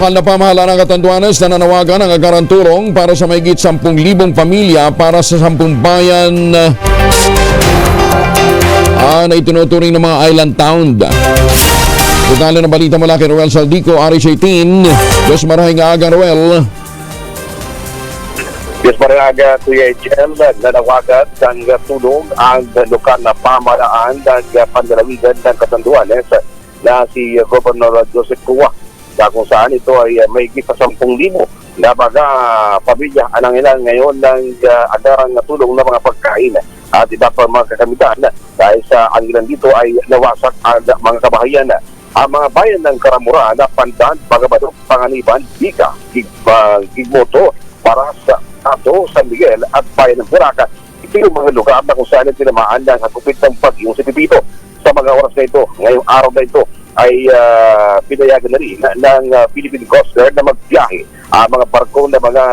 Lokal na pamahalaan ng Katanduanes na nanawagan ang agaran tulong para sa mahigit 10,000 pamilya para sa 10 bayan ah, na itinuturing ng mga island town. Detalye ng balita mula kay Roel Saldico, RH 18. Diyos marahing aaga, Roel. Diyos Mariaga, Kuya Echel, nanawagan ng tulong ang lokal na pamalaan ng pandalawigan ng Katanduanes na si Governor Joseph Cuwa na kung saan ito ay may sa 10,000 na mga pamilya anang ilan ngayon ng uh, agarang tulong ng mga pagkain at iba pa mga kakamitan dahil sa ang ilan dito ay nawasak ang mga kabahayan ang mga bayan ng Karamura na Pandan, Pagabado, Panganiban, Bika, Gig, uh, Gigmoto, para sa Tato, San Miguel at bayan ng Buraca. Ito yung mga lugar na kung saan tinamaan ng hagupit ng pagyong si Pipito. Sa mga oras na ito, ngayong araw na ito, ay uh, pinayagan na rin na, ng uh, Philippine Coast Guard na magbiyahe ang mga barko na mga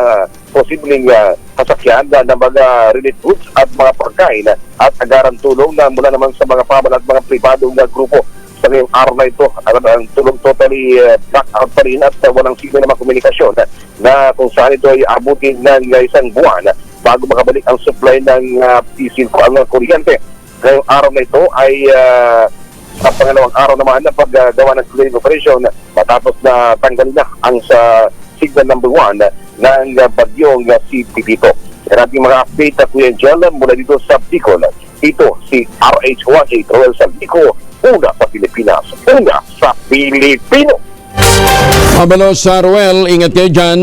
posibleng uh, sasakyan na ng mga relief goods at mga pagkain at agaran tulong na mula naman sa mga pamalat at mga pribadong na grupo sa ngayong araw na ito, ang, ang tulong totally uh, blackout pa rin at uh, walang sino na komunikasyon na, na kung saan ito ay abutin ng uh, isang buwan bago makabalik ang supply ng uh, diesel ko ang uh, kuryente. Ngayong araw na ito ay uh, sa pangalawang araw naman na paggawa ng clearing operation matapos na tanggalin na ang sa signal number 1 ng uh, bagyong si Pipito. Yan ating mga update at Kuya Angel mula dito sa Bicol. Ito si RH18 Roel Saldico, una sa Pilipinas, una sa Pilipino. Mabalo sa Roel, ingat kayo dyan.